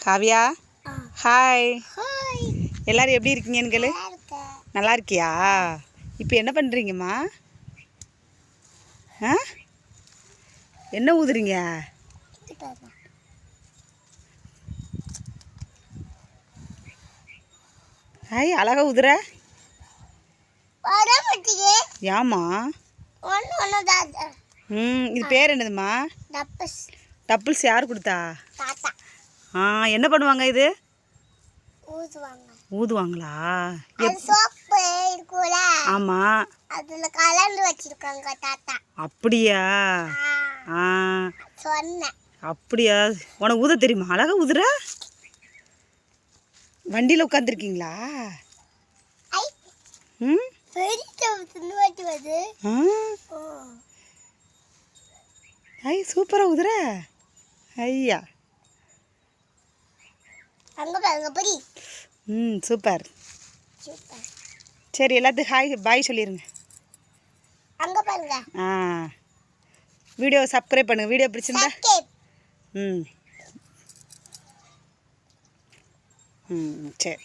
Kavya. Hi எல்லாரும் எப்படி இருக்கீங்கன்னு கேளு நல்லா இருக்கியா இப்போ என்ன பண்ணுறீங்கம்மா ஆ? என்ன ஊதுறீங்க. ஹாய் அழகா ஒன்று தான். ம் இது பேர் என்னதும்மா? டப்பஸ் டப்புள்ஸ் யார் கொடுத்தா? ஆ என்ன பண்ணுவாங்க இது? ஊதுவாங்க. ஊதுவாங்களா? சோப்பு இருக்கும்ல ஆமாம் அதில் கலந்து வச்சிருக்காங்க தாத்தா. அப்படியா? ஆ, சொன்னேன். அப்படியா? உனக்கு ஊத தெரியுமா? அழகா ஊதுற? வண்டியில் உட்காந்துருக்கீங்களா ம்? ஐ சூப்பராக ஊதுற? ஐயா. அங்கே பாருங்க புரி ம் சூப்பர். சூப்பர். சரி எல்லாத்துக்கும் ஹாய் பாய் சொல்லிடுங்க அங்கே பாருங்க. ஆ. வீடியோ சப்ஸ்கிரைப் பண்ணுங்கள் வீடியோ பிடிச்சிருந்தா ம். ம் சரி.